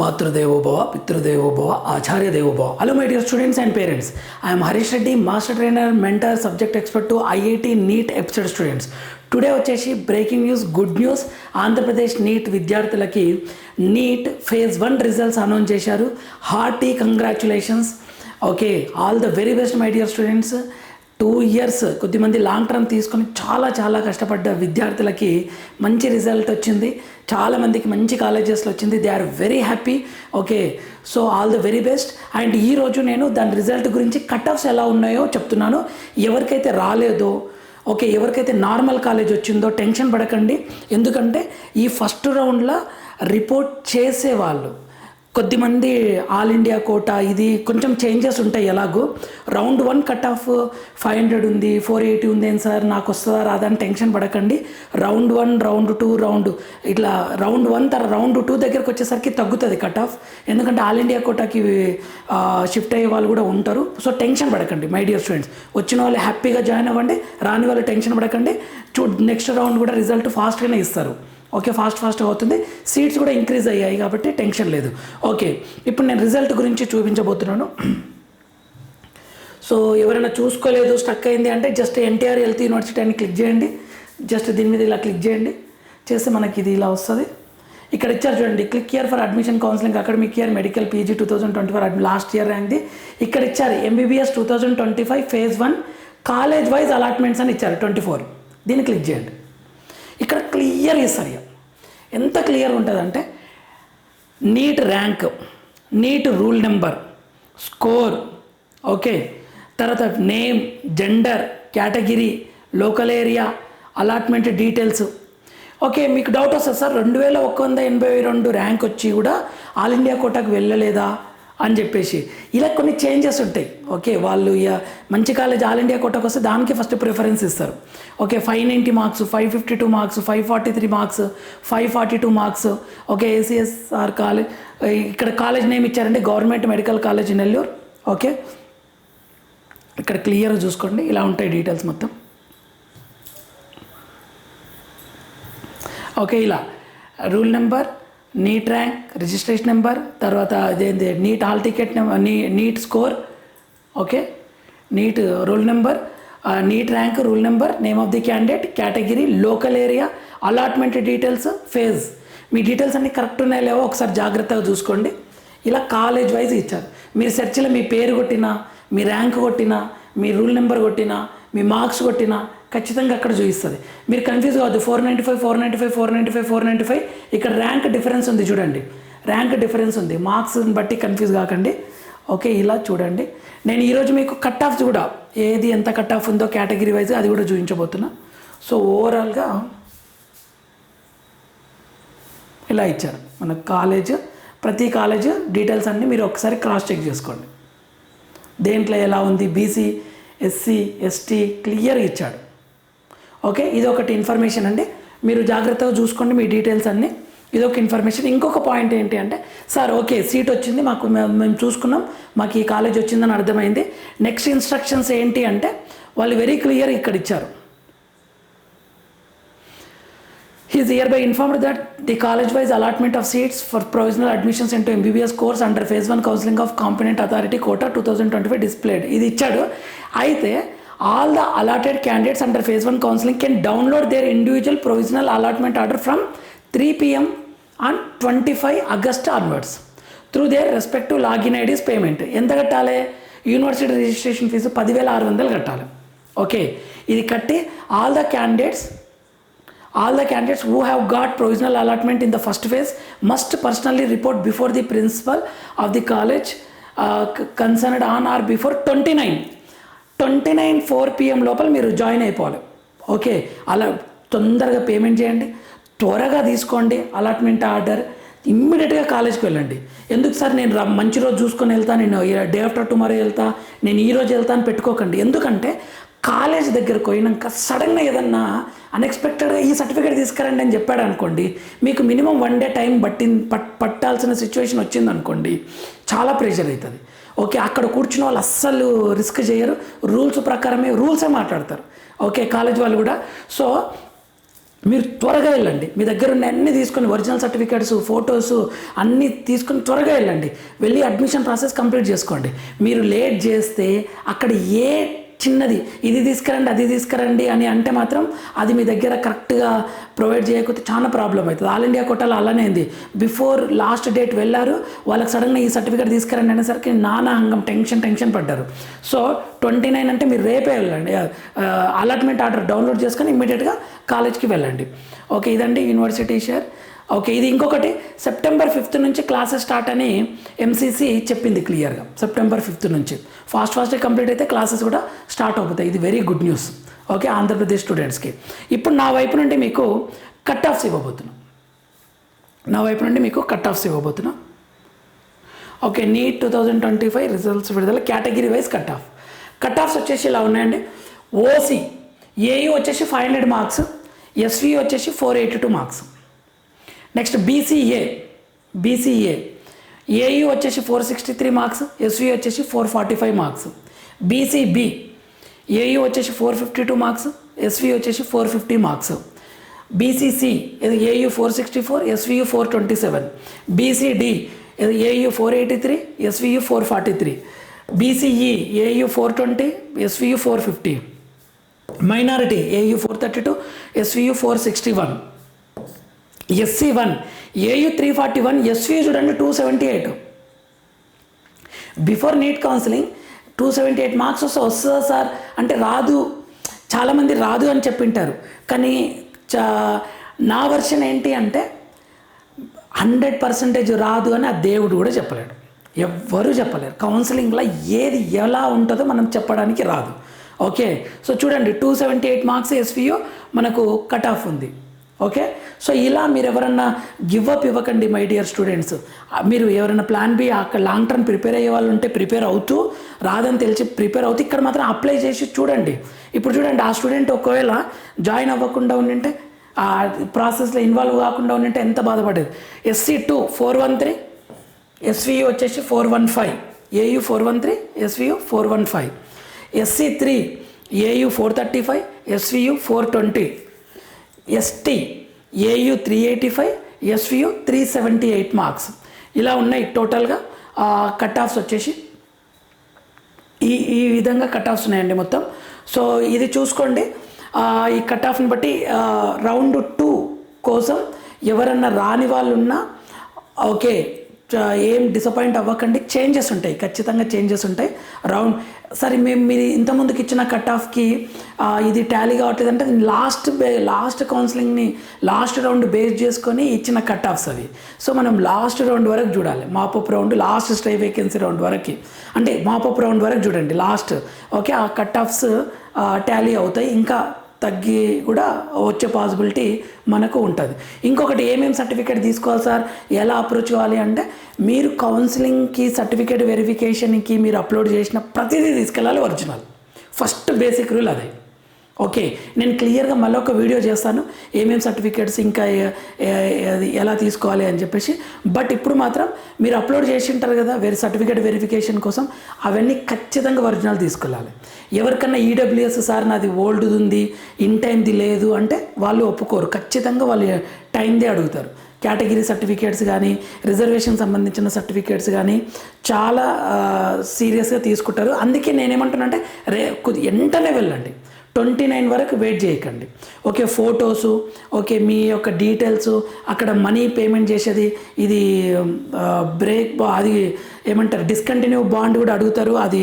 మాతృదేవోభవ పితృదేవోభవ ఆచార్య దేవోభవ hello my dear students and parents I'm Harish Reddy master trainer mentor subject expert to IIT NEET episode students today వచ్చేసి breaking news good news Andhra Pradesh NEET విద్యార్థులకి NEET phase one results announce చేశారు. Hearty congratulations okay all the very best my dear students two years కొద్దిమంది long term తీసుకొని చాలా చాలా కష్టపడ్డ విద్యార్థులకి మంచి రిజల్ట్ వచ్చింది. చాలామందికి మంచి కాలేజెస్లో వచ్చింది. They are very happy okay so all the very best and ఈరోజు నేను దాని రిజల్ట్ గురించి కట్ ఆఫ్స్ ఎలా ఉన్నాయో చెప్తున్నాను. ఎవరికైతే రాలేదో ఓకే ఎవరికైతే నార్మల్ కాలేజ్ వచ్చిందో టెన్షన్ పడకండి. ఎందుకంటే ఈ ఫస్ట్ రౌండ్లో రిపోర్ట్ చేసేవాళ్ళు. కొద్దిమంది ఆల్ ఇండియా కోటా ఇది కొంచెం చేంజెస్ ఉంటాయి ఎలాగో. Round one cut off five hundred ఉంది ఫోర్ ఎయిటీ ఉంది ఏం సార్ నాకు వస్తుందా రాదా అని టెన్షన్ పడకండి. Round one round two round ఇట్లా రౌండ్ వన్ తర్వాత రౌండ్ టూ దగ్గరకు వచ్చేసరికి తగ్గుతుంది కట్ ఆఫ్. ఎందుకంటే ఆల్ ఇండియా కోటాకి షిఫ్ట్ అయ్యే వాళ్ళు కూడా ఉంటారు. సో టెన్షన్ పడకండి మై డియర్ స్టూడెంట్స్. వచ్చిన వాళ్ళు హ్యాపీగా జాయిన్ అవ్వండి రాని వాళ్ళు టెన్షన్ పడకండి. చూ నెక్స్ట్ రౌండ్ కూడా రిజల్ట్ ఫాస్ట్గానే ఇస్తారు. ఓకే ఫాస్ట్ ఫాస్ట్ అవుతుంది. సీట్స్ కూడా ఇంక్రీజ్ అయ్యాయి కాబట్టి టెన్షన్ లేదు. ఓకే ఇప్పుడు నేను రిజల్ట్ గురించి చూపించబోతున్నాను. సో ఎవరైనా చూసుకోలేదు స్టక్ అయింది అంటే జస్ట్ ఎన్టీఆర్ హెల్త్ యూనివర్సిటీ అని క్లిక్ చేయండి. జస్ట్ దీని మీద ఇలా క్లిక్ చేయండి. చేస్తే మనకి ఇది ఇలా వస్తుంది. ఇక్కడ ఇచ్చారు చూడండి click year for admission counselling academic year medical PG two thousand twenty four last year ర్యాంక్ది ఇక్కడ ఇచ్చారు MBBS two thousand twenty five phase one college wise allotments అని ఇచ్చారు ట్వంటీ ఫోర్ దీన్ని క్లిక్ చేయండి. ఇక్కడ క్లియర్ ఇస్తారు ఎంత క్లియర్ ఉంటుందంటే NEET rank NEET roll number score okay. తర్వాత name gender category local area allotment details. Okay మీకు డౌట్ వస్తుంది సార్ రెండు వేల ఒక వంద ఎనభై రెండు ర్యాంక్ వచ్చి కూడా ఆల్ ఇండియా కోటాకు వెళ్ళలేదా? అని చెప్పేసి. ఇలా కొన్ని చేంజెస్ ఉంటాయి. ఓకే వాళ్ళు ఇక మంచి కాలేజ్ ఆల్ ఇండియా కోటాకు వస్తే దానికి ఫస్ట్ ప్రిఫరెన్స్ ఇస్తారు. Okay five ninety marks five fifty two marks five forty three marks five forty two marks okay ACSR college ఇక్కడ కాలేజ్ నేమ్ ఇచ్చారంటే government medical college Nellore okay ఇక్కడ క్లియర్గా చూసుకోండి. ఇలా ఉంటాయి డీటెయిల్స్ మొత్తం. ఓకే ఇలా. Roll number NEET rank registration number తర్వాత అదేంటి నీట్ హాల్ టికెట్ నెంబర్ నీ NEET score okay? NEET roll number NEET rank roll number name of the candidate category local area allotment details phase. Me details అన్నీ correct ఉన్నాయో లేవో ఒకసారి జాగ్రత్తగా చూసుకోండి. ఇలా కాలేజ్ వైజ్ ఇచ్చారు. మీరు సెర్చ్లో మీ పేరు కొట్టినా మీ ర్యాంక్ కొట్టినా మీ రూల్ నెంబర్ కొట్టినా మీ మార్క్స్ కొట్టినా ఖచ్చితంగా అక్కడ చూపిస్తుంది. మీరు కన్ఫ్యూజ్ కావద్దు. Four ninety five four ninety five four ninety five four ninety five ఇక్కడ ర్యాంక్ డిఫరెన్స్ ఉంది చూడండి. ర్యాంక్ డిఫరెన్స్ ఉంది. మార్క్స్ని బట్టి కన్ఫ్యూజ్ కాకండి. ఓకే ఇలా చూడండి. నేను ఈరోజు మీకు కట్ ఆఫ్ కూడా ఏది ఎంత కట్ ఆఫ్ ఉందో కేటగిరీ వైజ్ అది కూడా చూపించబోతున్నా. సో ఓవరాల్గా ఇలా ఇచ్చారు. మన కాలేజ్ ప్రతి కాలేజ్ డీటెయిల్స్ అన్నీ మీరు ఒకసారి క్రాస్ చెక్ చేసుకోండి. దేంట్లో ఎలా ఉంది? బీసీ ఎస్సీ ఎస్టీ క్లియర్ ఇచ్చాడు. ఓకే? ఇది ఒకటి ఇన్ఫర్మేషన్ అండి. మీరు జాగ్రత్తగా చూసుకోండి మీ డీటెయిల్స్ అన్నీ. ఇది ఒక ఇన్ఫర్మేషన్ ఇంకొక పాయింట్ ఏంటి అంటే సార్ ఓకే సీట్ వచ్చింది. మాకు మేము చూసుకున్నాం. మాకు ఈ కాలేజ్ వచ్చిందని అర్థమైంది. నెక్స్ట్ ఇన్స్ట్రక్షన్స్ ఏంటి అంటే వాళ్ళు వెరీ క్లియర్ ఇక్కడ ఇచ్చారు. He's hereby informed that the college wise allotment of seats for provisional admissions into MBBS course under phase one counselling of competent authority quota two thousand twenty five displayed ఇది ఇచ్చాడు. అయితే all the allotted candidates under phase one counselling can download their individual provisional allotment order from three PM on twenty five August onwards through their respective login IDs payment ఎంత కట్టాలి university registration fee పదివేల ఆరు వందలు కట్టాలి okay ఇది కట్టి all the candidates all the candidates who have got provisional allotment in the first phase must personally report before the principal of the college uh, c- concerned on or before 29 twenty nine four PM లోపల మీరు join అయిపోవాలి. Okay అలా తొందరగా payment చేయండి. త్వరగా తీసుకోండి allotment order. ఇమ్మీడియట్గా కాలేజ్కి వెళ్ళండి. ఎందుకు సార్ నేను రా- మంచి రోజు చూసుకొని వెళ్తా నేను డే ఆఫ్టర్ టుమారో వెళ్తా నేను ఈ రోజు వెళ్తా అని పెట్టుకోకండి. ఎందుకంటే కాలేజ్ దగ్గరకు పోయినాక సడన్గా ఏదన్నా అన్ఎక్స్పెక్టెడ్గా ఈ సర్టిఫికేట్ తీసుకురండి అని చెప్పాడు అనుకోండి మీకు మినిమం వన్ డే టైం పట్టి పట్ పట్టాల్సిన సిచ్యువేషన్ వచ్చింది అనుకోండి చాలా ప్రెషర్ అవుతుంది. ఓకే అక్కడ కూర్చున్న వాళ్ళు అస్సలు రిస్క్ చేయరు. రూల్స్ ప్రకారమే రూల్సే మాట్లాడతారు. ఓకే కాలేజ్ వాళ్ళు కూడా. సో మీరు త్వరగా వెళ్ళండి. మీ దగ్గర ఉన్న అన్ని తీసుకొని ఒరిజినల్ సర్టిఫికేట్స్ ఫొటోస్ అన్నీ తీసుకొని త్వరగా వెళ్ళండి. వెళ్ళి అడ్మిషన్ ప్రాసెస్ కంప్లీట్ చేసుకోండి. మీరు లేట్ చేస్తే అక్కడ ఏ చిన్నది. ఇది తీసుకురండి అది తీసుకురండి అని అంటే మాత్రం అది మీ దగ్గర కరెక్ట్గా ప్రొవైడ్ చేయకపోతే చాలా ప్రాబ్లం అవుతుంది. ఆల్ ఇండియా కోటాలో అలానే ఉంది. బిఫోర్ లాస్ట్ డేట్ వెళ్ళారు వాళ్ళకి సడన్గా ఈ సర్టిఫికేట్ తీసుకురండి అనేసరికి నానా అంగం టెన్షన్ టెన్షన్ పడ్డారు. సో ట్వంటీ నైన్ అంటే మీరు రేపే వెళ్ళండి. అలాట్మెంట్ ఆర్డర్ డౌన్లోడ్ చేసుకొని ఇమ్మీడియట్గా కాలేజ్కి వెళ్ళండి. ఓకే ఇదండి యూనివర్సిటీ షేర్. ఓకే ఇది ఇంకొకటి. సెప్టెంబర్ ఫిఫ్త్ నుంచి క్లాసెస్ స్టార్ట్ అని ఎంసీసీ చెప్పింది క్లియర్గా. సెప్టెంబర్ ఫిఫ్త్ నుంచి. ఫాస్ట్ ఫాస్ట్గా కంప్లీట్ అయితే క్లాసెస్ కూడా స్టార్ట్ అవుతాయి. ఇది very good news. Okay Andhra Pradesh స్టూడెంట్స్కి. ఇప్పుడు నా వైపు నుండి మీకు కట్ ఆఫ్స్ ఇవ్వబోతున్నా. నా వైపు నుండి మీకు cut offs ఇవ్వబోతున్నా. Okay NEET two thousand twenty five results విడుదల category wise cut off. Cut offs వచ్చేసి ఇలా ఉన్నాయండి. ఓసీ ఏయూ వచ్చేసి ఫైవ్ హండ్రెడ్ మార్క్స్ ఎస్వి వచ్చేసి four eighty two marks. Next BCA BCA AU వచ్చేసి four sixty three marks SV వచ్చేసి four forty five marks BCB AU వచ్చేసి four fifty two marks SV వచ్చేసి four fifty marks BCC ఇది AU four sixty four SVU four twenty seven BCD ఇది AU four eighty three SVU four forty three BCE AU four twenty SVU four fifty minority AU four thirty two SVU four sixty one SC one AU three forty one SV చూడండి two seventy eight. Before NEET counselling two seventy eight marks వస్తే వస్తుందా sir? అంటే రాదు. చాలామంది రాదు అని చెప్పింటారు. కానీ చా నా వర్షన్ ఏంటి అంటే హండ్రెడ్ పర్సెంటేజ్ రాదు అని ఆ దేవుడు కూడా చెప్పలేడు. ఎవ్వరూ చెప్పలేరు. కౌన్సిలింగ్లో ఏది ఎలా ఉంటుందో మనం చెప్పడానికి రాదు. ఓకే? సో చూడండి టూ సెవెంటీ ఎయిట్ మార్క్స్ ఎస్వియో మనకు కట్ ఆఫ్ ఉంది. ఓకే? సో ఇలా మీరు ఎవరన్నా గివ్ అప్ ఇవ్వకండి మై డియర్ స్టూడెంట్స్ మీరు ఎవరైనా ప్లాన్ బి అక్కడ లాంగ్ టర్మ్ ప్రిపేర్ అయ్యే వాళ్ళు ఉంటే ప్రిపేర్ అవుతూ రాదని తెలిసి ప్రిపేర్ అవుతూ ఇక్కడ మాత్రం అప్లై చేసి చూడండి. ఇప్పుడు చూడండి ఆ స్టూడెంట్ ఒకవేళ జాయిన్ అవ్వకుండా ఉండింటే ఆ ప్రాసెస్లో ఇన్వాల్వ్ కాకుండా ఉండింటే ఎంత బాధపడేది? SC two four one three SVU వచ్చేసి four one five AU four one three SVU four one five SC three AU four thirty five SVU four twenty ST AU three eighty five SVU three seventy eight marks ఇలా ఉన్నాయి టోటల్గా cut offs వచ్చేసి ఈ ఈ విధంగా cut offs ఉన్నాయండి మొత్తం. So ఇది చూసుకోండి. ఈ కట్ ఆఫ్ని బట్టి రౌండ్ టూ కోసం ఎవరన్నా రాని వాళ్ళు ఉన్నా ఓకే ఏం డిసప్పాయింట్ అవ్వకండి. చేంజెస్ ఉంటాయి. ఖచ్చితంగా చేంజెస్ ఉంటాయి. రౌండ్ సరే మేము మీరు ఇంతకుముందుకు ఇచ్చిన కట్ ఆఫ్కి ఇది టాలీ కావట్లేదు అంటే లాస్ట్ బే లాస్ట్ కౌన్సిలింగ్ని లాస్ట్ రౌండ్ బేస్ చేసుకొని ఇచ్చిన కట్ ఆఫ్స్ అవి. సో మనం లాస్ట్ రౌండ్ వరకు చూడాలి. Mop up round last stray vacancy round వరకు. అంటే మాపప్ రౌండ్ వరకు చూడండి. లాస్ట్ ఓకే ఆ కట్ ఆఫ్స్ టాలీ అవుతాయి. ఇంకా తగ్గి కూడా వచ్చే పాసిబిలిటీ మనకు ఉంటుంది. ఇంకొకటి ఏమేమి సర్టిఫికేట్ తీసుకోవాలి సార్? ఎలా అప్రోచ్ కావాలి అంటే మీరు కౌన్సిలింగ్కి సర్టిఫికేట్ వెరిఫికేషన్కి మీరు అప్లోడ్ చేసిన ప్రతిదీ తీసుకెళ్ళాలి ఒరిజినల్ ఫస్ట్ బేసిక్ రూల్ అదే. ఓకే నేను క్లియర్గా మళ్ళీ ఒక వీడియో చేస్తాను. ఏమేమి సర్టిఫికేట్స్ ఇంకా అది ఎలా తీసుకోవాలి అని చెప్పేసి. బట్ ఇప్పుడు మాత్రం మీరు అప్లోడ్ చేసి ఉంటారు కదా వేరే సర్టిఫికేట్ వెరిఫికేషన్ కోసం అవన్నీ ఖచ్చితంగా ఒరిజినల్ తీసుకెళ్ళాలి. ఎవరికన్నా ఈడబ్ల్యూఎస్ సార్ నాది ఓల్డ్ది ఉంది ఇన్ టైంది లేదు అంటే వాళ్ళు ఒప్పుకోరు. ఖచ్చితంగా వాళ్ళు టైందే అడుగుతారు. కేటగిరీ సర్టిఫికేట్స్ కానీ రిజర్వేషన్ సంబంధించిన సర్టిఫికేట్స్ కానీ చాలా సీరియస్గా తీసుకుంటారు. అందుకే నేనేమంటానంటే రే కొద్ది వెంటనే వెళ్ళండి. ట్వంటీ నైన్ వరకు వెయిట్ చేయకండి. ఓకే ఫొటోసు ఓకే మీ యొక్క డీటెయిల్స్ అక్కడ మనీ పేమెంట్ చేసేది ఇది బ్రేక్ అది ఏమంటారు డిస్కంటిన్యూ బాండ్ కూడా అడుగుతారు. అది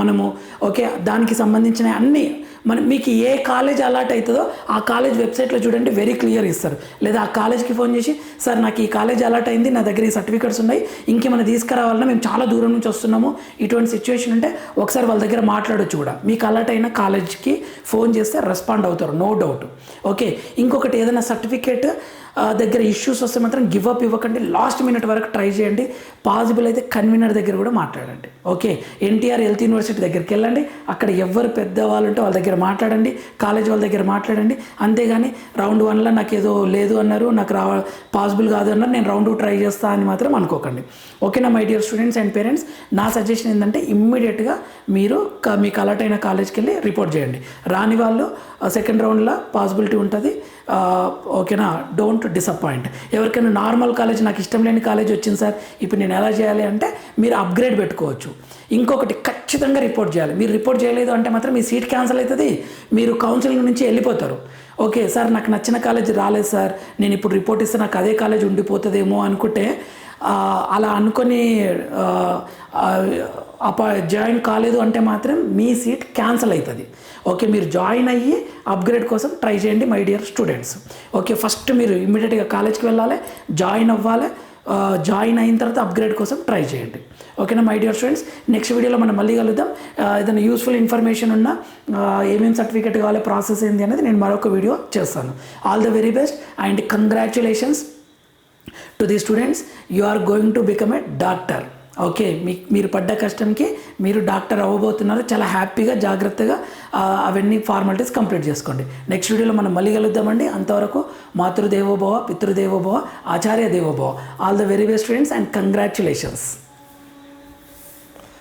మనము ఓకే దానికి సంబంధించిన అన్ని మన మీకు ఏ కాలేజ్ అలాట్ అవుతుందో ఆ కాలేజ్ వెబ్సైట్లో చూడండి వెరీ క్లియర్ ఇస్తారు. లేదా ఆ కాలేజ్కి ఫోన్ చేసి సార్ నాకు ఈ కాలేజ్ అలాట్ అయింది నా దగ్గర ఈ సర్టిఫికేట్స్ ఉన్నాయి ఇంకేమైనా తీసుకురావాలన్నా మేము చాలా దూరం నుంచి వస్తున్నాము. ఇటువంటి సిచ్యువేషన్ ఉంటే ఒకసారి వాళ్ళ దగ్గర మాట్లాడొచ్చు కూడా. మీకు అలాట్ అయిన కాలేజ్కి ఫోన్ చేస్తే రెస్పాండ్ అవుతారు నో డౌట్ ఓకే ఇంకొకటి ఏదైనా సర్టిఫికేట్ దగ్గర ఇష్యూస్ వస్తే మాత్రం గివ్ అప్ ఇవ్వకండి. లాస్ట్ మినిట్ వరకు ట్రై చేయండి. పాసిబుల్ అయితే కన్వీనర్ దగ్గర కూడా మాట్లాడండి. ఓకే ఎన్టీఆర్ హెల్త్ యూనివర్సిటీ దగ్గరికి వెళ్ళండి. అక్కడ ఎవరు పెద్ద వాళ్ళు ఉంటే వాళ్ళ దగ్గర మాట్లాడండి. కాలేజ్ వాళ్ళ దగ్గర మాట్లాడండి. అంతేగాని రౌండ్ వన్లో నాకు ఏదో లేదు అన్నారు నాకు రావ పాసిబుల్ కాదు అన్నారు నేను రౌండ్ టూ ట్రై చేస్తా అని మాత్రం అనుకోకండి. ఓకేనా my dear students and parents నా సజెషన్ ఏంటంటే ఇమ్మీడియట్గా మీరు మీకు అలర్ట్ అయిన కాలేజ్కి వెళ్ళి రిపోర్ట్ చేయండి. రాని వాళ్ళు సెకండ్ రౌండ్లో పాసిబిలిటీ ఉంటుంది. ఓకేనా? డోంట్ డిసప్పాయింట్ ఎవరికైనా నార్మల్ కాలేజ్ నాకు ఇష్టం లేని కాలేజ్ వచ్చింది సార్ ఇప్పుడు నేను ఎలా చేయాలి అంటే మీరు అప్గ్రేడ్ పెట్టుకోవచ్చు. ఇంకొకటి ఖచ్చితంగా రిపోర్ట్ చేయాలి. మీరు రిపోర్ట్ చేయలేదు అంటే మాత్రం మీ సీట్ క్యాన్సిల్ అవుతుంది. మీరు కౌన్సిలింగ్ నుంచి వెళ్ళిపోతారు. ఓకే సార్ నాకు నచ్చిన కాలేజ్ రాలేదు సార్. నేను ఇప్పుడు రిపోర్ట్ ఇస్తే నాకు అదే కాలేజ్ ఉండిపోతుందేమో అనుకుంటే అలా అనుకొని అప జాయిన్ కాలేదు అంటే మాత్రం మీ సీట్ క్యాన్సిల్ అవుతుంది ఓకే మీరు జాయిన్ అయ్యి అప్గ్రేడ్ కోసం ట్రై చేయండి my dear students. Okay first మీరు ఇమ్మీడియట్గా కాలేజ్కి వెళ్ళాలి జాయిన్ అవ్వాలి జాయిన్ అయిన తర్వాత అప్గ్రేడ్ కోసం ట్రై చేయండి. ఓకేనా మై డియర్ స్టూడెంట్స్? నెక్స్ట్ వీడియోలో మనం మళ్ళీ కలుద్దాం. ఏదైనా యూస్ఫుల్ ఇన్ఫర్మేషన్ ఉన్నా ఏమేమి సర్టిఫికేట్ కావాలి ప్రాసెస్ ఏంది అనేది నేను మరొక వీడియో చేస్తాను. All the very best and congratulations. To the students you are going to become a doctor okay మీ మీరు పడ్డ కష్టంకి మీరు డాక్టర్ అవ్వబోతున్నారు చాలా హ్యాపీగా జాగ్రత్తగా అవన్నీ ఫార్మాలిటీస్ కంప్లీట్ చేసుకోండి. నెక్స్ట్ వీడియోలో మనం మళ్ళీ కలుద్దామండి. అంతవరకు మాతృదేవోభవ పితృదేవోభవ ఆచార్య దేవోభవ. All the very best students and congratulations